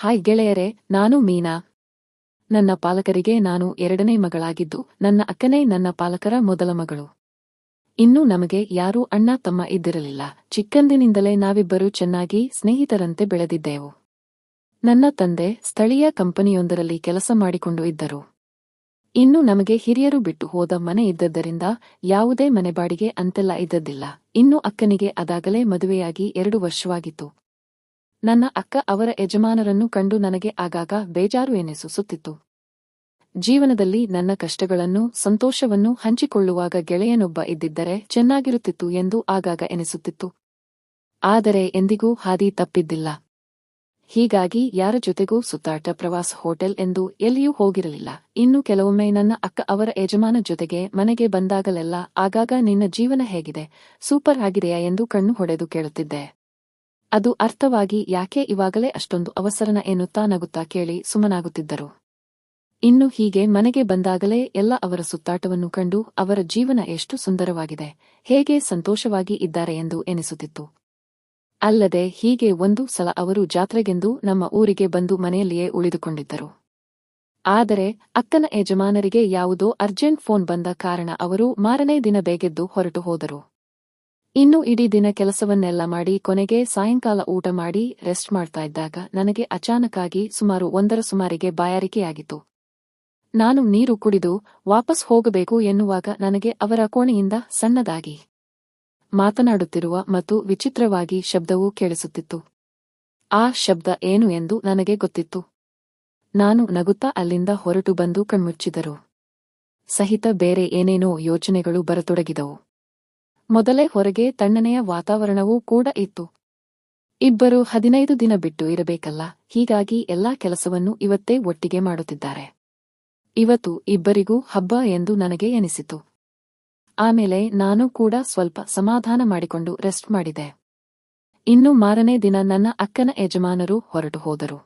Hi ಗೆಳೆಯರೇ, ನಾನು ಮೀನಾ. ನನ್ನ ಪಾಲಕರಿಗೆ ನಾನು ಎರಡನೇ ಮಗಳಾಗಿದ್ದು, ನನ್ನ ಅಕ್ಕನೇ ನನ್ನ ಪಾಲಕರ ಮೊದಲ ಮಗಳು. ಇನ್ನೂ ನಮಗೆ ಯಾರೂ ಅಣ್ಣ ತಮ್ಮ ಇದ್ದಿರಲಿಲ್ಲ. ಚಿಕ್ಕಂದಿನಿಂದಲೇ ನಾವಿಬ್ಬರೂ ಚೆನ್ನಾಗಿ ಸ್ನೇಹಿತರಂತೆ ಬೆಳೆದಿದ್ದೆವು. ನನ್ನ ತಂದೆ ಸ್ಥಳೀಯ ಕಂಪನಿಯೊಂದರಲ್ಲಿ ಕೆಲಸ ಮಾಡಿಕೊಂಡು ಇದ್ದರು. ಇನ್ನು ನಮಗೆ ಹಿರಿಯರು ಬಿಟ್ಟು ಹೋದ ಮನೆ ಇದ್ದದ್ದರಿಂದ ಯಾವುದೇ ಮನೆ ಬಾಡಿಗೆ ಅಂತೆಲ್ಲ ಇದ್ದದ್ದಿಲ್ಲ. ಇನ್ನು ಅಕ್ಕನಿಗೆ ಅದಾಗಲೇ ಮದುವೆಯಾಗಿ ಎರಡು ವರ್ಷವಾಗಿತ್ತು. ನನ್ನ ಅಕ್ಕ ಅವರ ಯಜಮಾನರನ್ನು ಕಂಡು ನನಗೆ ಆಗಾಗ ಬೇಜಾರು ಎನಿಸುತ್ತಿತ್ತು. ಜೀವನದಲ್ಲಿ ನನ್ನ ಕಷ್ಟಗಳನ್ನು, ಸಂತೋಷವನ್ನು ಹಂಚಿಕೊಳ್ಳುವಾಗ ಗೆಳೆಯನೊಬ್ಬ ಇದ್ದಿದ್ದರೆ ಚೆನ್ನಾಗಿರುತ್ತಿತ್ತು ಎಂದು ಆಗಾಗ ಎನಿಸುತ್ತಿತ್ತು. ಆದರೆ ಎಂದಿಗೂ ಹಾದಿ ತಪ್ಪಿದ್ದಿಲ್ಲ. ಹೀಗಾಗಿ ಯಾರ ಜೊತೆಗೂ ಸುತ್ತಾಟ ಪ್ರವಾಸ ಹೋಟೆಲ್ ಎಂದು ಎಲ್ಲಿಯೂ ಹೋಗಿರಲಿಲ್ಲ. ಇನ್ನು ಕೆಲವೊಮ್ಮೆ ನನ್ನ ಅಕ್ಕ ಅವರ ಯಜಮಾನ ಜೊತೆಗೆ ಮನೆಗೆ ಬಂದಾಗಲೆಲ್ಲ ಆಗಾಗ ನಿನ್ನ ಜೀವನ ಹೇಗಿದೆ, ಸೂಪರ್ ಆಗಿದೆಯಾ ಎಂದು ಕಣ್ಣು ಹೊಡೆದು ಕೇಳುತ್ತಿದ್ದೆ. ಅದು ಅರ್ಥವಾಗಿ ಯಾಕೆ ಇವಾಗಲೇ ಅಷ್ಟೊಂದು ಅವಸರನ ಎನ್ನುತ್ತಾ ನಗುತ್ತಾ ಕೇಳಿ ಸುಮ್ಮನಾಗುತ್ತಿದ್ದರು. ಇನ್ನು ಹೀಗೆ ಮನೆಗೆ ಬಂದಾಗಲೇ ಎಲ್ಲ ಅವರ ಸುತ್ತಾಟವನ್ನು ಕಂಡು ಅವರ ಜೀವನ ಎಷ್ಟು ಸುಂದರವಾಗಿದೆ, ಹೇಗೆ ಸಂತೋಷವಾಗಿ ಇದ್ದಾರೆ ಎಂದು ಎನಿಸುತ್ತಿತ್ತು. ಅಲ್ಲದೆ ಹೀಗೆ ಒಂದು ಸಲ ಅವರು ಜಾತ್ರೆಗೆಂದು ನಮ್ಮ ಊರಿಗೆ ಬಂದು ಮನೆಯಲ್ಲಿಯೇ ಉಳಿದುಕೊಂಡಿದ್ದರು. ಆದರೆ ಅಕ್ಕನ ಯಜಮಾನರಿಗೆ ಯಾವುದೋ ಅರ್ಜೆಂಟ್ ಫೋನ್ ಬಂದ ಕಾರಣ ಅವರು ಮಾರನೇ ದಿನ ಬೇಗೆದ್ದು ಹೊರಟು ಹೋದರು. ಇನ್ನು ಇಡೀ ದಿನ ಕೆಲಸವನ್ನೆಲ್ಲ ಮಾಡಿ, ಕೊನೆಗೆ ಸಾಯಂಕಾಲ ಊಟ ಮಾಡಿ, ರೆಸ್ಟ್ ಮಾಡ್ತಾ ಇದ್ದಾಗ ನನಗೆ ಅಚಾನಕಾಗಿ ಸುಮಾರು ಒಂದರ ಸುಮಾರಿಗೆ ಬಾಯಾರಿಕೆಯಾಗಿತ್ತು. ನಾನು ನೀರು ಕುಡಿದು ವಾಪಸ್ ಹೋಗಬೇಕು ಎನ್ನುವಾಗ ನನಗೆ ಅವರ ಕೋಣೆಯಿಂದ ಸಣ್ಣದಾಗಿ ಮಾತನಾಡುತ್ತಿರುವ ಮತ್ತು ವಿಚಿತ್ರವಾಗಿ ಶಬ್ದವೂ ಕೇಳಿಸುತ್ತಿತ್ತು. ಆ ಶಬ್ದ ಏನು ಎಂದು ನನಗೆ ಗೊತ್ತಿತ್ತು. ನಾನು ನಗುತ್ತಾ ಅಲ್ಲಿಂದ ಹೊರಟು ಬಂದು ಕಣ್ಮುಚ್ಚಿದರು. ಸಹಿತ ಬೇರೆ ಏನೇನೋ ಯೋಚನೆಗಳು ಬರತೊಡಗಿದವು. ಮೊದಲೇ ಹೊರಗೆ ತಣ್ಣನೆಯ ವಾತಾವರಣವೂ ಕೂಡ ಇತ್ತು. ಇಬ್ಬರು ಹದಿನೈದು ದಿನ ಬಿಟ್ಟು ಇರಬೇಕಲ್ಲ, ಹೀಗಾಗಿ ಎಲ್ಲಾ ಕೆಲಸವನ್ನು ಇವತ್ತೇ ಒಟ್ಟಿಗೆ ಮಾಡುತ್ತಿದ್ದಾರೆ. ಇವತ್ತು ಇಬ್ಬರಿಗೂ ಹಬ್ಬ ಎಂದು ನನಗೆ ಎನಿಸಿತು. ಆಮೇಲೆ ನಾನು ಕೂಡ ಸ್ವಲ್ಪ ಸಮಾಧಾನ ಮಾಡಿಕೊಂಡು ರೆಸ್ಟ್ ಮಾಡಿದೆ. ಇನ್ನು ಮಾರನೇ ದಿನ ನನ್ನ ಅಕ್ಕನ ಯಜಮಾನರು ಹೊರಟು ಹೋದರು.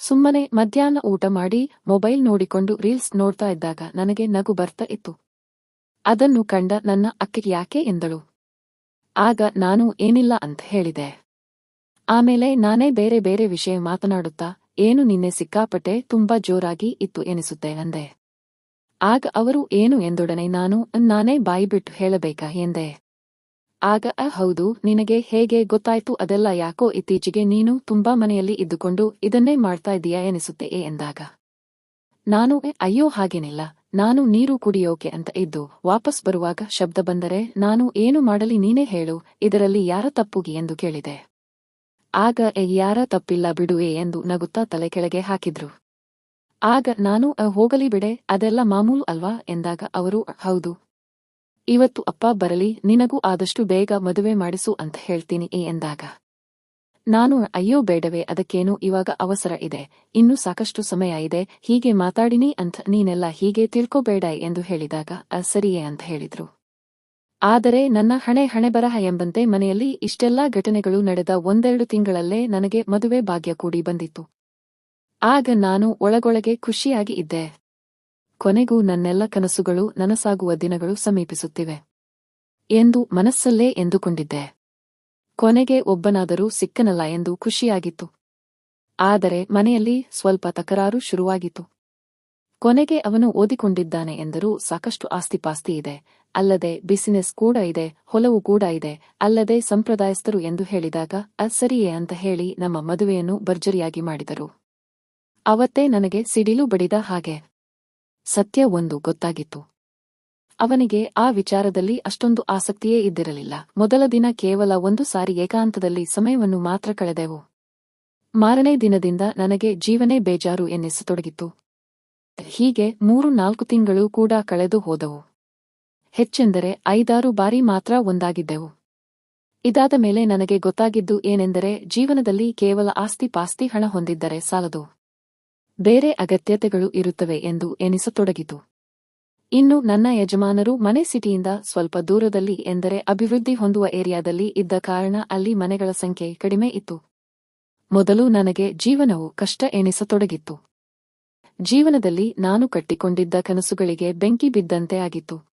ಸುಮ್ಮನೆ ಮಧ್ಯಾಹ್ನ ಊಟ ಮಾಡಿ ಮೊಬೈಲ್ ನೋಡಿಕೊಂಡು ರೀಲ್ಸ್ ನೋಡ್ತಾ ಇದ್ದಾಗ ನನಗೆ ನಗು ಬರ್ತಾ ಇತ್ತು. ಅದನ್ನು ಕಂಡ ನನ್ನ ಅಕ್ಕ ಯಾಕೆ ಎಂದಳು. ಆಗ ನಾನು ಏನಿಲ್ಲ ಅಂತ ಹೇಳಿದೆ. ಆಮೇಲೆ ನಾನೇ ಬೇರೆ ಬೇರೆ ವಿಷಯ ಮಾತನಾಡುತ್ತಾ ಏನು ನಿನ್ನೆ ಸಿಕ್ಕಾಪಟ್ಟೆ ತುಂಬಾ ಜೋರಾಗಿ ಇತ್ತು ಎನಿಸುತ್ತೆ ಅಂದೆ. ಆಗ ಅವರು ಏನು ಎಂದೊಡನೆ ನಾನು ನಾನೇ ಬಾಯಿಬಿಟ್ಟು ಹೇಳಬೇಕಾ ಎಂದೆ. ಆಗ ಹೌದು ನಿನಗೆ ಹೇಗೆ ಗೊತ್ತಾಯ್ತು ಅದೆಲ್ಲ ಯಾಕೋ ಇತ್ತೀಚೆಗೆ ನೀನು ತುಂಬಾ ಮನೆಯಲ್ಲಿ ಇದ್ದುಕೊಂಡು ಇದನ್ನೇ ಮಾಡ್ತಾ ಇದೀಯಾ ಎನಿಸುತ್ತೆ ಎಂದಾಗ. ನಾನು "ಎ, ಅಯ್ಯೋ ಹಾಗೇನಿಲ್ಲ ನಾನು ನೀರು ಕುಡಿಯೋಕೆ ಅಂತ ಇದ್ದು ವಾಪಸ್ ಬರುವಾಗ ಶಬ್ದ ಬಂದರೆ ನಾನು ಏನು ಮಾಡಲಿ ನೀನೇ ಹೇಳು ಇದರಲ್ಲಿ ಯಾರ ತಪ್ಪುಗಿ? ಎಂದು ಕೇಳಿದೆ. ಆಗ "ಎ, ಯಾರ ತಪ್ಪಿಲ್ಲ ಬಿಡುವೆ ಎಂದು ನಗುತ್ತಾ ತಲೆ ಕೆಳಗೆ ಹಾಕಿದ್ರು. ಆಗ ನಾನು "ಅ, ಹೋಗಲಿ ಬಿಡೆ ಅದೆಲ್ಲ ಮಾಮೂಲು ಅಲ್ವಾ? ಎಂದಾಗ ಅವರು ಹೌದು. ಇವತ್ತು ಅಪ್ಪ ಬರಲಿ ನಿನಗೂ ಆದಷ್ಟು ಬೇಗ ಮದುವೆ ಮಾಡಿಸು ಅಂತ ಹೇಳ್ತೀನಿ ಎಂದಾಗ ನಾನು ಅಯ್ಯೋ ಬೇಡವೇ ಅದಕ್ಕೇನು ಇವಾಗ ಅವಸರ ಇದೆ. ಇನ್ನು ಸಾಕಷ್ಟು ಸಮಯ ಇದೆ ಹೀಗೆ ಮಾತಾಡಿನಿ ಅಂತ ನೀನೆಲ್ಲ ಹೀಗೆ ತಿಳ್ಕೋಬೇಡ ಎಂದು ಹೇಳಿದಾಗ "ಅ, ಸರಿಯೇ ಅಂತ ಹೇಳಿದ್ರು. ಆದರೆ ನನ್ನ ಹಣೆ ಹಣೆ ಬರಹ ಎಂಬಂತೆ ಮನೆಯಲ್ಲಿ ಇಷ್ಟೆಲ್ಲಾ ಘಟನೆಗಳು ನಡೆದ ಒಂದೆರಡು ತಿಂಗಳಲ್ಲೇ ನನಗೆ ಮದುವೆ ಭಾಗ್ಯ ಕೂಡಿ ಬಂದಿತ್ತು. ಆಗ ನಾನು ಒಳಗೊಳಗೆ ಖುಷಿಯಾಗಿ ಇದ್ದೆ. ಕೊನೆಗೂ ನನ್ನೆಲ್ಲ ಕನಸುಗಳು ನನಸಾಗುವ ದಿನಗಳು ಸಮೀಪಿಸುತ್ತಿವೆ. ಎಂದು ಮನಸ್ಸಲ್ಲೇ ಎಂದುಕೊಂಡಿದ್ದೆ. ಕೊನೆಗೆ ಒಬ್ಬನಾದರೂ ಸಿಕ್ಕನಲ್ಲ ಎಂದು ಖುಷಿಯಾಗಿತ್ತು. ಆದರೆ ಮನೆಯಲ್ಲಿ ಸ್ವಲ್ಪ ತಕರಾರು ಶುರುವಾಗಿತ್ತು. ಕೊನೆಗೆ ಅವನು ಓದಿಕೊಂಡಿದ್ದಾನೆ ಎಂದರೂ ಸಾಕಷ್ಟು ಆಸ್ತಿಪಾಸ್ತಿ ಇದೆ. ಅಲ್ಲದೆ ಬಿಸಿನೆಸ್ ಕೂಡ ಇದೆ, ಹೊಲವು ಕೂಡ ಇದೆ, ಅಲ್ಲದೆ ಸಂಪ್ರದಾಯಸ್ಥರು ಎಂದು ಹೇಳಿದಾಗ ಅದ್ ಸರಿಯೇ ಅಂತ ಹೇಳಿ ನಮ್ಮ ಮದುವೆಯನ್ನು ಭರ್ಜರಿಯಾಗಿ ಮಾಡಿದರು. ಅವತ್ತೇ ನನಗೆ ಸಿಡಿಲು ಬಡಿದ ಹಾಗೆ. ಸತ್ಯ ಒಂದು ಗೊತ್ತಾಗಿತ್ತು. ಅವನಿಗೆ ಆ ವಿಚಾರದಲ್ಲಿ ಅಷ್ಟೊಂದು ಆಸಕ್ತಿಯೇ ಇದ್ದಿರಲಿಲ್ಲ. ಮೊದಲ ದಿನ ಕೇವಲ ಒಂದು ಸಾರಿ ಏಕಾಂತದಲ್ಲಿ ಸಮಯವನ್ನು ಮಾತ್ರ ಕಳೆದೆವು. ಮಾರನೇ ದಿನದಿಂದ ನನಗೆ ಜೀವನೇ ಬೇಜಾರು ಎನ್ನಿಸತೊಡಗಿತು ಹೀಗೆ ಮೂರು ನಾಲ್ಕು ತಿಂಗಳು ಕೂಡ ಕಳೆದು ಹೋದವು. ಹೆಚ್ಚೆಂದರೆ ಐದಾರು ಬಾರಿ ಮಾತ್ರ ಒಂದಾಗಿದ್ದೆವು. ಇದಾದ ಮೇಲೆ ನನಗೆ ಗೊತ್ತಾಗಿದ್ದು ಏನೆಂದರೆ ಜೀವನದಲ್ಲಿ ಕೇವಲ ಆಸ್ತಿ ಪಾಸ್ತಿ ಹಣ ಹೊಂದಿದ್ದರೆ ಸಾಲದು. ಬೇರೆ ಅಗತ್ಯತೆಗಳು ಇರುತ್ತವೆ ಎಂದು ಎನಿಸತೊಡಗಿತು ಇನ್ನು ನನ್ನ ಯಜಮಾನರು ಮನೆ ಸಿಟಿಯಿಂದ ಸ್ವಲ್ಪ ದೂರದಲ್ಲಿ ಎಂದರೆ ಅಭಿವೃದ್ಧಿ ಹೊಂದುವ ಏರಿಯಾದಲ್ಲಿ ಇದ್ದ ಕಾರಣ ಅಲ್ಲಿ ಮನೆಗಳ ಸಂಖ್ಯೆ ಕಡಿಮೆ ಇತ್ತು. ಮೊದಲು ನನಗೆ ಜೀವನವು ಕಷ್ಟ ಎಣಿಸತೊಡಗಿತ್ತು. ಜೀವನದಲ್ಲಿ ನಾನು ಕಟ್ಟಿಕೊಂಡಿದ್ದ ಕನಸುಗಳಿಗೆ ಬೆಂಕಿ ಬಿದ್ದಂತೆ ಆಗಿತ್ತು.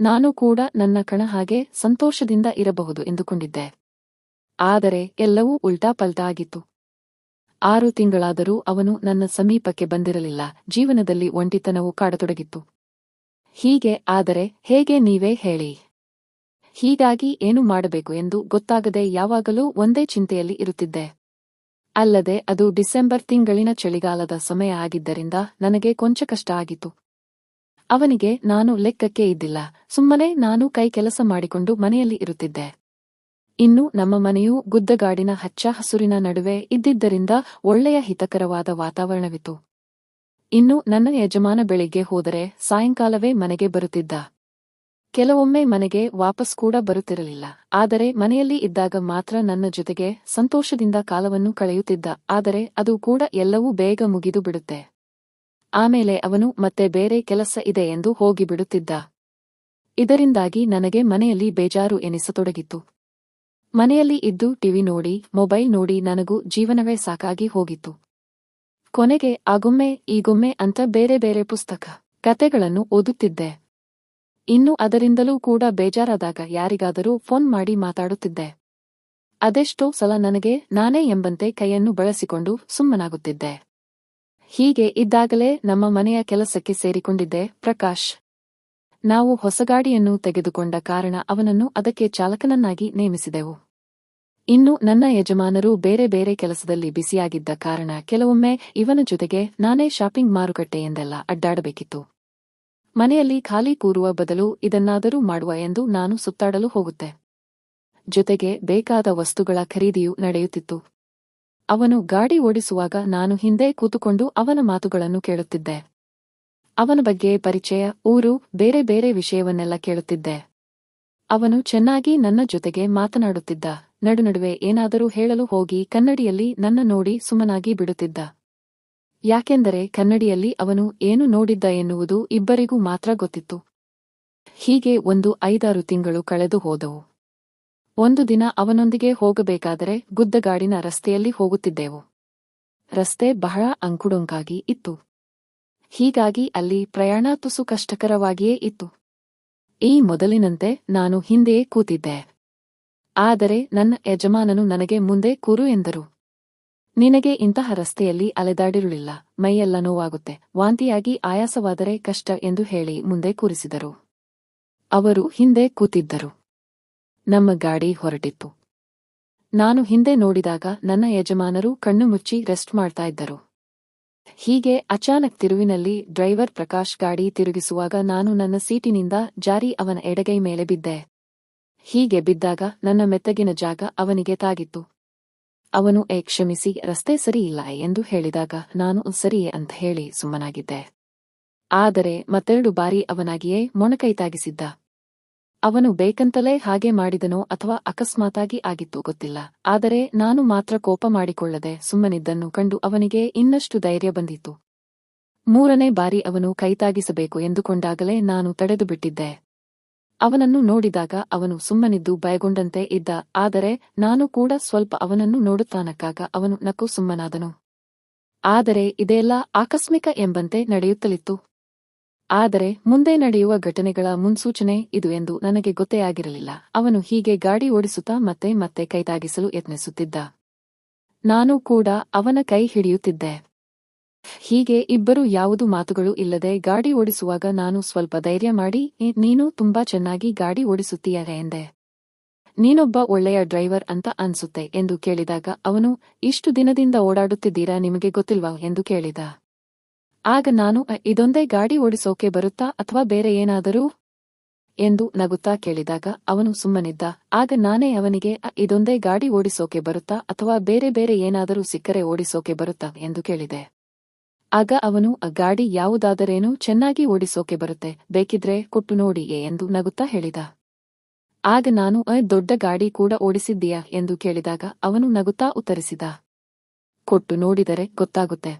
ನಾನು ಕೂಡ ನನ್ನ ಕಣ ಹಾಗೆ ಸಂತೋಷದಿಂದ ಇರಬಹುದು ಎಂದುಕೊಂಡಿದ್ದೆ. ಆದರೆ ಎಲ್ಲವೂ ಉಲ್ಟಾಪಲ್ಟಾ ಆಗಿತ್ತು. ಆರು ತಿಂಗಳಾದರೂ ಅವನು ನನ್ನ ಸಮೀಪಕ್ಕೆ ಬಂದಿರಲಿಲ್ಲ. ಜೀವನದಲ್ಲಿ ಒಂಟಿತನವು ಕಾಡತೊಡಗಿತ್ತು. ಹೀಗೆ, ಆದರೆ ಹೇಗೆ ನೀವೇ ಹೇಳಿ. ಹೀಗಾಗಿ ಏನು ಮಾಡಬೇಕು ಎಂದು ಗೊತ್ತಾಗದೆ ಯಾವಾಗಲೂ ಒಂದೇ ಚಿಂತೆಯಲ್ಲಿ ಇರುತ್ತಿದ್ದೆ. ಅಲ್ಲದೆ ಅದು ಡಿಸೆಂಬರ್ ತಿಂಗಳಿನ ಚಳಿಗಾಲದ ಸಮಯ ಆಗಿದ್ದರಿಂದ ನನಗೆ ಕೊಂಚ ಕಷ್ಟ ಆಗಿತ್ತು. ಅವನಿಗೆ ನಾನು ಲೆಕ್ಕಕ್ಕೆ ಇದ್ದಿಲ್ಲ, ಸುಮ್ಮನೆ ನಾನು ಕೈ ಕೆಲಸ ಮಾಡಿಕೊಂಡು ಮನೆಯಲ್ಲಿ ಇರುತ್ತಿದ್ದೆ. ಇನ್ನು ನಮ್ಮ ಮನೆಯು ಗುದ್ದಗಾಡಿನ ಹಚ್ಚ ಹಸುರಿನ ನಡುವೆ ಇದ್ದಿದ್ದರಿಂದ ಒಳ್ಳೆಯ ಹಿತಕರವಾದ ವಾತಾವರಣವಿತ್ತು. ಇನ್ನು ನನ್ನ ಯಜಮಾನ ಬೆಳಿಗ್ಗೆ ಹೋದರೆ ಸಾಯಂಕಾಲವೇ ಮನೆಗೆ ಬರುತ್ತಿದ್ದ. ಕೆಲವೊಮ್ಮೆ ಮನೆಗೆ ವಾಪಸ್ ಕೂಡ ಬರುತ್ತಿರಲಿಲ್ಲ. ಆದರೆ ಮನೆಯಲ್ಲಿ ಇದ್ದಾಗ ಮಾತ್ರ ನನ್ನ ಜೊತೆಗೆ ಸಂತೋಷದಿಂದ ಕಾಲವನ್ನು ಕಳೆಯುತ್ತಿದ್ದ. ಆದರೆ ಅದು ಕೂಡ ಎಲ್ಲವೂ ಬೇಗ ಮುಗಿದು ಬಿಡುತ್ತೆ. ಆಮೇಲೆ ಅವನು ಮತ್ತೆ ಬೇರೆ ಕೆಲಸ ಇದೆ ಎಂದು ಹೋಗಿಬಿಡುತ್ತಿದ್ದ ಇದರಿಂದಾಗಿ ನನಗೆ ಮನೆಯಲ್ಲಿ ಬೇಜಾರು ಎನಿಸತೊಡಗಿತ್ತು. ಮನೆಯಲ್ಲಿ ಇದ್ದು ಟಿವಿ ನೋಡಿ, ಮೊಬೈಲ್ ನೋಡಿ ನನಗೂ ಜೀವನವೇ ಸಾಕಾಗಿ ಹೋಗಿತ್ತು. ಕೊನೆಗೆ ಆಗೊಮ್ಮೆ ಈಗೊಮ್ಮೆ ಅಂತ ಬೇರೆ ಬೇರೆ ಪುಸ್ತಕ, ಕತೆಗಳನ್ನು ಓದುತ್ತಿದ್ದೆ. ಇನ್ನು ಅದರಿಂದಲೂ ಕೂಡ ಬೇಜಾರಾದಾಗ ಯಾರಿಗಾದರೂ ಫೋನ್ ಮಾಡಿ ಮಾತಾಡುತ್ತಿದ್ದೆ. ಅದೆಷ್ಟೋ ಸಲ ನನಗೆ ನಾನೇ ಎಂಬಂತೆ ಕೈಯನ್ನು ಬಳಸಿಕೊಂಡು ಸುಮ್ಮನಾಗುತ್ತಿದ್ದೆ. ಹೀಗೆ ಇದ್ದಾಗಲೇ ನಮ್ಮ ಮನೆಯ ಕೆಲಸಕ್ಕೆ ಸೇರಿಕೊಂಡಿದ್ದೆ ಪ್ರಕಾಶ್. ನಾವು ಹೊಸ ಗಾಡಿಯನ್ನು ತೆಗೆದುಕೊಂಡ ಕಾರಣ ಅವನನ್ನು ಅದಕ್ಕೆ ಚಾಲಕನನ್ನಾಗಿ ನೇಮಿಸಿದೆವು. ಇನ್ನು ನನ್ನ ಯಜಮಾನರು ಬೇರೆ ಬೇರೆ ಕೆಲಸದಲ್ಲಿ ಬಿಸಿಯಾಗಿದ್ದ ಕಾರಣ ಕೆಲವೊಮ್ಮೆ ಇವನ ಜೊತೆಗೆ ನಾನೇ ಶಾಪಿಂಗ್ ಮಾರುಕಟ್ಟೆ ಎಂದೆಲ್ಲ ಅಡ್ಡಾಡಬೇಕಿತ್ತು. ಮನೆಯಲ್ಲಿ ಖಾಲಿ ಕೂರುವ ಬದಲು ಇದನ್ನಾದರೂ ಮಾಡುವ ಎಂದು ನಾನು ಸುತ್ತಾಡಲು ಹೋಗುತ್ತೆ. ಜೊತೆಗೆ ಬೇಕಾದ ವಸ್ತುಗಳ ಖರೀದಿಯೂ ನಡೆಯುತ್ತಿತ್ತು. ಅವನು ಗಾಡಿ ಓಡಿಸುವಾಗ ನಾನು ಹಿಂದೆ ಕೂತುಕೊಂಡು ಅವನ ಮಾತುಗಳನ್ನು ಕೇಳುತ್ತಿದ್ದೆ. ಅವನ ಬಗ್ಗೆ ಪರಿಚಯ, ಊರು, ಬೇರೆ ಬೇರೆ ವಿಷಯವನ್ನೆಲ್ಲ ಕೇಳುತ್ತಿದ್ದೆ. ಅವನು ಚೆನ್ನಾಗಿ ನನ್ನ ಜೊತೆಗೆ ಮಾತನಾಡುತ್ತಿದ್ದ. ನಡುನಡುವೆ ಏನಾದರೂ ಹೇಳಲು ಹೋಗಿ ಕನ್ನಡಿಯಲ್ಲಿ ನನ್ನ ನೋಡಿ ಸುಮ್ಮನಾಗಿ ಬಿಡುತ್ತಿದ್ದ. ಯಾಕೆಂದರೆ ಕನ್ನಡಿಯಲ್ಲಿ ಅವನು ಏನು ನೋಡಿದ್ದ ಎನ್ನುವುದು ಇಬ್ಬರಿಗೂ ಮಾತ್ರ ಗೊತ್ತಿತ್ತು. ಹೀಗೆ ಒಂದು ಐದಾರು ತಿಂಗಳು ಕಳೆದು ಹೋದವು. ಒಂದು ದಿನ ಅವನೊಂದಿಗೆ ಹೋಗಬೇಕಾದರೆ ಗುದ್ದಗಾಡಿನ ರಸ್ತೆಯಲ್ಲಿ ಹೋಗುತ್ತಿದ್ದೆವು. ರಸ್ತೆ ಬಹಳ ಅಂಕುಡೊಂಕಾಗಿ ಇತ್ತು. ಹೀಗಾಗಿ ಅಲ್ಲಿ ಪ್ರಯಾಣ ತುಸು ಕಷ್ಟಕರವಾಗಿಯೇ ಇತ್ತು. ಈ ಮೊದಲಿನಂತೆ ನಾನು ಹಿಂದೆಯೇ ಕೂತಿದ್ದೆ. ಆದರೆ ನನ್ನ ಯಜಮಾನನು ನನಗೆ ಮುಂದೆ ಕೂರು ಎಂದರು. ನಿನಗೆ ಇಂತಹ ರಸ್ತೆಯಲ್ಲಿ ಅಲೆದಾಡಿರುಳಿಲ್ಲ, ಮೈಯೆಲ್ಲ ನೋವಾಗುತ್ತೆ, ವಾಂತಿಯಾಗಿ ಆಯಾಸವಾದರೆ ಕಷ್ಟ ಎಂದು ಹೇಳಿ ಮುಂದೆ ಕೂರಿಸಿದರು. ಅವರು ಹಿಂದೆ ಕೂತಿದ್ದರು. ನಮ್ಮ ಗಾಡಿ ಹೊರಟಿತ್ತು. ನಾನು ಹಿಂದೆ ನೋಡಿದಾಗ ನನ್ನ ಯಜಮಾನರು ಕಣ್ಣು ಮುಚ್ಚಿ ರೆಸ್ಟ್ ಮಾಡ್ತಾ ಇದ್ದರು. ಹೀಗೆ ಅಚಾನಕ್ ತಿರುವಿನಲ್ಲಿ ಡ್ರೈವರ್ ಪ್ರಕಾಶ್ ಗಾಡಿ ತಿರುಗಿಸುವಾಗ ನಾನು ನನ್ನ ಸೀಟಿನಿಂದ ಜಾರಿ ಅವನ ಎಡಗೈ ಮೇಲೆ ಬಿದ್ದೆ. ಹೀಗೆ ಬಿದ್ದಾಗ ನನ್ನ ಮೆತ್ತಗಿನ ಜಾಗ ಅವನಿಗೆ ತಾಗಿತ್ತು. ಅವನು, ಏ, ಕ್ಷಮಿಸಿ, ರಸ್ತೆ ಸರಿಯಿಲ್ಲ ಎಂದು ಹೇಳಿದಾಗ ನಾನು ಸರಿಯೇ ಅಂತ ಹೇಳಿ ಸುಮ್ಮನಾಗಿದ್ದೆ. ಆದರೆ ಮತ್ತೆರಡು ಬಾರಿ ಅವನಾಗಿಯೇ ಮೊಣಕೈ ತಾಗಿಸಿದ್ದ. ಅವನು ಬೇಕಂತಲೇ ಹಾಗೆ ಮಾಡಿದನೋ ಅಥವಾ ಅಕಸ್ಮಾತಾಗಿ ಆಗಿತ್ತು ಗೊತ್ತಿಲ್ಲ. ಆದರೆ ನಾನು ಮಾತ್ರ ಕೋಪ ಮಾಡಿಕೊಳ್ಳದೆ ಸುಮ್ಮನಿದ್ದನ್ನು ಕಂಡು ಅವನಿಗೆ ಇನ್ನಷ್ಟು ಧೈರ್ಯ ಬಂದಿತ್ತು. ಮೂರನೇ ಬಾರಿ ಅವನು ಕೈತಾಗಿಸಬೇಕು ಎಂದುಕೊಂಡಾಗಲೇ ನಾನು ತಡೆದು ಬಿಟ್ಟಿದ್ದೆ ಅವನನ್ನು ನೋಡಿದಾಗ ಅವನು ಸುಮ್ಮನಿದ್ದು ಭಯಗೊಂಡಂತೆ ಇದ್ದ, ಆದರೆ ನಾನು ಕೂಡ ಸ್ವಲ್ಪ ಅವನನ್ನು ನೋಡುತ್ತಾನಕ್ಕಾಗ ಅವನು ನಕ್ಕು ಸುಮ್ಮನಾದನು. ಆದರೆ ಇದೆಲ್ಲ ಆಕಸ್ಮಿಕ ಎಂಬಂತೆ ನಡೆಯುತ್ತಲಿತ್ತು. ಆದರೆ ಮುಂದೆ ನಡೆಯುವ ಘಟನೆಗಳ ಮುನ್ಸೂಚನೆ ಇದು ಎಂದು ನನಗೆ ಗೊತ್ತೇ ಆಗಿರಲಿಲ್ಲ. ಅವನು ಹೀಗೆ ಗಾಡಿ ಓಡಿಸುತ್ತಾ ಮತ್ತೆ ಮತ್ತೆ ಕೈತಾಗಿಸಲು ಯತ್ನಿಸುತ್ತಿದ್ದ. ನಾನು ಕೂಡ ಅವನ ಕೈ ಹಿಡಿಯುತ್ತಿದ್ದೆ. ಹೀಗೆ ಇಬ್ಬರು ಯಾವುದು ಮಾತುಗಳು ಇಲ್ಲದೆ ಗಾಡಿ ಓಡಿಸುವಾಗ ನಾನು ಸ್ವಲ್ಪ ಧೈರ್ಯ ಮಾಡಿ ನೀನು ತುಂಬಾ ಚೆನ್ನಾಗಿ ಗಾಡಿ ಓಡಿಸುತ್ತೀಯ ಎಂದೆ. ನೀನೊಬ್ಬ ಒಳ್ಳೆಯ ಡ್ರೈವರ್ ಅಂತ ಅನ್ಸುತ್ತೆ ಎಂದು ಕೇಳಿದಾಗ ಅವನು, ಇಷ್ಟು ದಿನದಿಂದ ಓಡಾಡುತ್ತಿದ್ದೀರಾ ನಿಮಗೆ ಗೊತ್ತಿಲ್ವಾ? ಎಂದು ಕೇಳಿದ. ಆಗ ನಾನು ಇದೊಂದೇ ಗಾಡಿ ಓಡಿಸೋಕೆ ಬರುತ್ತಾ ಅಥವಾ ಬೇರೆ ಏನಾದರೂ? ಎಂದು ನಗುತ್ತಾ ಕೇಳಿದಾಗ ಅವನು ಸುಮ್ಮನಿದ್ದ. ಆಗ ನಾನೇ ಅವನಿಗೆ ಇದೊಂದೇ ಗಾಡಿ ಓಡಿಸೋಕೆ ಬರುತ್ತಾ ಅಥವಾ ಬೇರೆ ಬೇರೆ ಏನಾದರೂ ಸಿಕ್ಕರೆ ಓಡಿಸೋಕೆ ಬರುತ್ತಾ? ಎಂದು ಕೇಳಿದೆ. ಆಗ ಅವನು ಆ ಗಾಡಿ ಯಾವುದಾದರೇನೂ ಚೆನ್ನಾಗಿ ಓಡಿಸೋಕೆ ಬರುತ್ತೆ ಬೇಕಿದ್ರೆ ಕೊಟ್ಟು ನೋಡಿಯೇ ಎಂದು ನಗುತ್ತಾ ಹೇಳಿದ. ಆಗ ನಾನು "ಅ, ದೊಡ್ಡ ಗಾಡಿ ಕೂಡ ಓಡಿಸಿದ್ದೀಯಾ ಎಂದು ಕೇಳಿದಾಗ ಅವನು ನಗುತ್ತಾ ಉತ್ತರಿಸಿದ. ಕೊಟ್ಟು ನೋಡಿದರೆ ಗೊತ್ತಾಗುತ್ತೆ.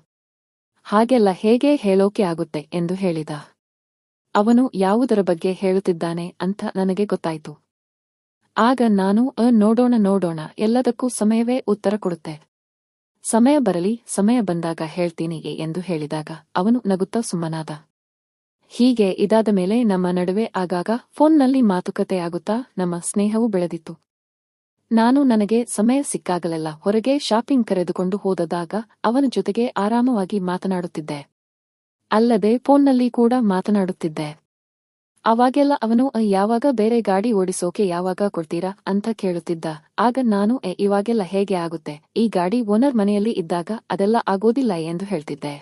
ಹಾಗೆಲ್ಲ ಹೇಗೆ ಹೇಳೋಕೆ ಆಗುತ್ತೆ ಎಂದು ಹೇಳಿದ. ಅವನು ಯಾವುದರ ಬಗ್ಗೆ ಹೇಳುತ್ತಿದ್ದಾನೆ ಅಂತ ನನಗೆ ಗೊತ್ತಾಯಿತು. ಆಗ ನಾನು ಅ ನೋಡೋಣ ನೋಡೋಣ ಎಲ್ಲದಕ್ಕೂ ಸಮಯವೇ ಉತ್ತರ ಕೊಡುತ್ತೆ. ಸಮಯ ಬರಲಿ, ಸಮಯ ಬಂದಾಗ ಹೇಳ್ತೀನಿ ಎಂದು ಹೇಳಿದಾಗ ಅವನು ನಗುತ್ತಾ ಸುಮ್ಮನಾದ. ಹೀಗೆ ಇದಾದ ಮೇಲೆ ನಮ್ಮ ನಡುವೆ ಆಗಾಗ ಫೋನ್ನಲ್ಲಿ ಮಾತುಕತೆ ಆಗುತ್ತಾ ನಮ್ಮ ಸ್ನೇಹವೂ ಬೆಳೆದಿತ್ತು. ನಾನು ನನಗೆ ಸಮಯ ಸಿಕ್ಕಾಗಲೆಲ್ಲ ಹೊರಗೆ ಶಾಪಿಂಗ್ ಕರೆದುಕೊಂಡು ಹೋದದಾಗ ಅವನ ಜೊತೆಗೆ ಆರಾಮವಾಗಿ ಮಾತನಾಡುತ್ತಿದ್ದೆ. ಅಲ್ಲದೆ ಫೋನ್ನಲ್ಲಿ ಕೂಡ ಮಾತನಾಡುತ್ತಿದ್ದೆ. ಅವಾಗೆಲ್ಲ ಅವನು ಯಾವಾಗ ಬೇರೆ ಗಾಡಿ ಓಡಿಸೋಕೆ ಯಾವಾಗ ಕೊಡ್ತೀರಾ? ಅಂತ ಕೇಳುತ್ತಿದ್ದ. ಆಗ ನಾನು "ಎ, ಇವಾಗೆಲ್ಲ ಹೇಗೆ ಆಗುತ್ತೆ? ಈ ಗಾಡಿ ಓನರ್ ಮನೆಯಲ್ಲಿ ಇದ್ದಾಗ ಅದೆಲ್ಲ ಆಗೋದಿಲ್ಲ ಎಂದು ಹೇಳ್ತಿದ್ದೆ.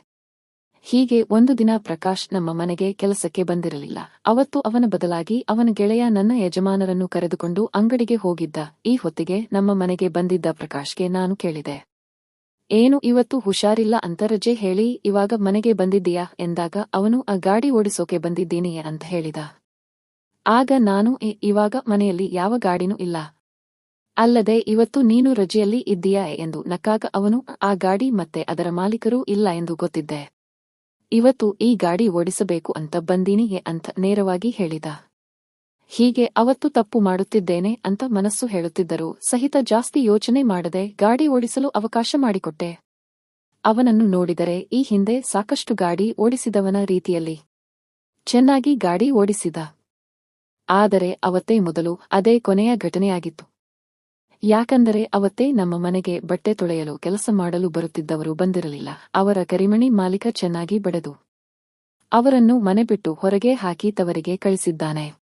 ಹೀಗೆ ಒಂದು ದಿನ ಪ್ರಕಾಶ್ ನಮ್ಮ ಮನೆಗೆ ಕೆಲಸಕ್ಕೆ ಬಂದಿರಲಿಲ್ಲ. ಅವತ್ತು ಅವನ ಬದಲಾಗಿ ಅವನ ಗೆಳೆಯ ನನ್ನ ಯಜಮಾನರನ್ನು ಕರೆದುಕೊಂಡು ಅಂಗಡಿಗೆ ಹೋಗಿದ್ದ. ಈ ಹೊತ್ತಿಗೆ ನಮ್ಮ ಮನೆಗೆ ಬಂದಿದ್ದ ಪ್ರಕಾಶ್ಗೆ ನಾನು ಕೇಳಿದೆ. ಏನು ಇವತ್ತು ಹುಷಾರಿಲ್ಲ ಅಂತ ರಜೆ ಹೇಳಿ ಇವಾಗ ಮನೆಗೆ ಬಂದಿದ್ದೀಯಾ? ಎಂದಾಗ ಅವನು ಆ ಗಾಡಿ ಓಡಿಸೋಕೆ ಬಂದಿದ್ದೀನಿ ಅಂತ ಹೇಳಿದ. ಆಗ ನಾನು "ಎ, ಇವಾಗ ಮನೆಯಲ್ಲಿ ಯಾವ ಗಾಡಿನೂ ಇಲ್ಲ. ಅಲ್ಲದೆ ಇವತ್ತು ನೀನು ರಜೆಯಲ್ಲಿ ಇದ್ದೀಯಾ? ಎಂದು ನಕ್ಕಾಗ ಅವನು ಆ ಗಾಡಿ ಮತ್ತೆ ಅದರ ಮಾಲೀಕರೂ ಇಲ್ಲ ಎಂದು ಗೊತ್ತಿದ್ದೆ. ಇವತ್ತು ಈ ಗಾಡಿ ಓಡಿಸಬೇಕು ಅಂತ ಬಂದೀನಿಯೇ ಅಂತ ನೇರವಾಗಿ ಹೇಳಿದ. ಹೀಗೆ ಅವತ್ತು ತಪ್ಪು ಮಾಡುತ್ತಿದ್ದೇನೆ ಅಂತ ಮನಸ್ಸು ಹೇಳುತ್ತಿದ್ದರು ಸಹಿತ ಜಾಸ್ತಿ ಯೋಚನೆ ಮಾಡದೆ ಗಾಡಿ ಓಡಿಸಲು ಅವಕಾಶ ಮಾಡಿಕೊಟ್ಟೆ. ಅವನನ್ನು ನೋಡಿದರೆ ಈ ಹಿಂದೆ ಸಾಕಷ್ಟು ಗಾಡಿ ಓಡಿಸಿದವನ ರೀತಿಯಲ್ಲಿ. ಚೆನ್ನಾಗಿ ಗಾಡಿ ಓಡಿಸಿದ. ಆದರೆ ಅವತ್ತೇ ಮೊದಲು ಅದೇ ಕೊನೆಯ ಘಟನೆಯಾಗಿತ್ತು. ಯಾಕಂದರೆ ಅವತ್ತೇ ನಮ್ಮ ಮನೆಗೆ ಬಟ್ಟೆ ತೊಳೆಯಲು ಕೆಲಸ ಮಾಡಲು ಬರುತ್ತಿದ್ದವರು ಬಂದಿರಲಿಲ್ಲ. ಅವರ ಕರಿಮಣಿ ಮಾಲೀಕ ಚೆನ್ನಾಗಿ ಬಡದು. ಅವರನ್ನು ಮನೆ ಬಿಟ್ಟು ಹೊರಗೆ ಹಾಕಿ ತವರಿಗೆ ಕಳಿಸಿದ್ದಾನೆ.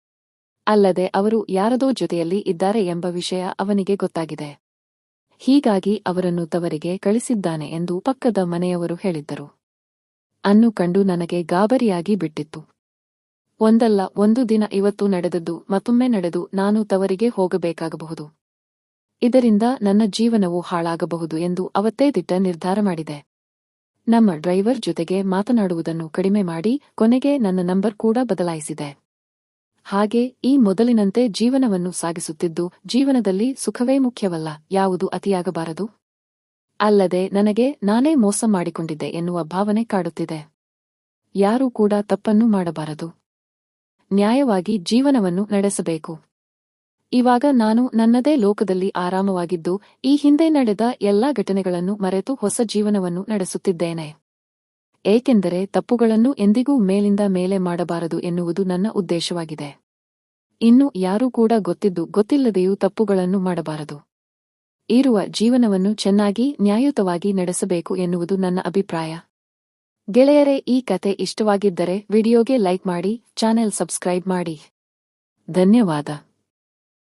ಅಲ್ಲದೆ ಅವರು ಯಾರದೋ ಜೊತೆಯಲ್ಲಿ ಇದ್ದಾರೆ ಎಂಬ ವಿಷಯ ಅವನಿಗೆ ಗೊತ್ತಾಗಿದೆ. ಹೀಗಾಗಿ ಅವರನ್ನು ತವರಿಗೆ ಕಳಿಸಿದ್ದಾನೆ ಎಂದು ಪಕ್ಕದ ಮನೆಯವರು ಹೇಳಿದ್ದರು. ಅನ್ನು ಕಂಡು ನನಗೆ ಗಾಬರಿಯಾಗಿ ಬಿಟ್ಟಿತ್ತು. ಒಂದಲ್ಲ, ಒಂದು ದಿನ ಇವತ್ತು ನಡೆದದ್ದು, ಮತ್ತೊಮ್ಮೆ ನಡೆದು ನಾನು ತವರಿಗೆ ಹೋಗಬೇಕಾಗಬಹುದು. ಇದರಿಂದ ನನ್ನ ಜೀವನವು ಹಾಳಾಗಬಹುದು ಎಂದು ಅವತ್ತೇ ದಿಟ್ಟ ನಿರ್ಧಾರ ಮಾಡಿದೆ. ನಮ್ಮ ಡ್ರೈವರ್ ಜೊತೆಗೆ ಮಾತನಾಡುವುದನ್ನು ಕಡಿಮೆ ಮಾಡಿ, ಕೊನೆಗೆ ನನ್ನ ನಂಬರ್ ಕೂಡ ಬದಲಾಯಿಸಿದೆ. ಹಾಗೆ ಈ ಮೊದಲಿನಂತೆ ಜೀವನವನ್ನು ಸಾಗಿಸುತ್ತಿದ್ದು, ಜೀವನದಲ್ಲಿ ಸುಖವೇ ಮುಖ್ಯವಲ್ಲ, ಯಾವುದು ಅತಿಯಾಗಬಾರದು? ಅಲ್ಲದೆ ನನಗೆ ನಾನೇ ಮೋಸ ಮಾಡಿಕೊಂಡಿದ್ದೆ ಎನ್ನುವ ಭಾವನೆ ಕಾಡುತ್ತಿದೆ. ಯಾರೂ ಕೂಡ ತಪ್ಪನ್ನು ಮಾಡಬಾರದು. ನ್ಯಾಯವಾಗಿ ಜೀವನವನ್ನು ನಡೆಸಬೇಕು. ಇವಾಗ ನಾನು ನನ್ನದೇ ಲೋಕದಲ್ಲಿ ಆರಾಮವಾಗಿದ್ದು, ಈ ಹಿಂದೆ ನಡೆದ ಎಲ್ಲಾ ಘಟನೆಗಳನ್ನು ಮರೆತು ಹೊಸ ಜೀವನವನ್ನು ನಡೆಸುತ್ತಿದ್ದೇನೆ. ಏಕೆಂದರೆ ತಪ್ಪುಗಳನ್ನು ಎಂದಿಗೂ ಮೇಲಿಂದ ಮೇಲೆ ಮಾಡಬಾರದು ಎನ್ನುವುದು ನನ್ನ ಉದ್ದೇಶವಾಗಿದೆ. ಇನ್ನು ಯಾರೂ ಕೂಡ ಗೊತ್ತಿದ್ದು ಗೊತ್ತಿಲ್ಲದೆಯೂ ತಪ್ಪುಗಳನ್ನು ಮಾಡಬಾರದು. ಇರುವ ಜೀವನವನ್ನು ಚೆನ್ನಾಗಿ, ನ್ಯಾಯಯುತವಾಗಿ ನಡೆಸಬೇಕು ಎನ್ನುವುದು ನನ್ನ ಅಭಿಪ್ರಾಯ. ಗೆಳೆಯರೇ, ಈ ಕತೆ ಇಷ್ಟವಾಗಿದ್ದರೆ ವಿಡಿಯೋಗೆ ಲೈಕ್ ಮಾಡಿ, ಚಾನೆಲ್ ಸಬ್ಸ್ಕ್ರೈಬ್ ಮಾಡಿ. ಧನ್ಯವಾದ.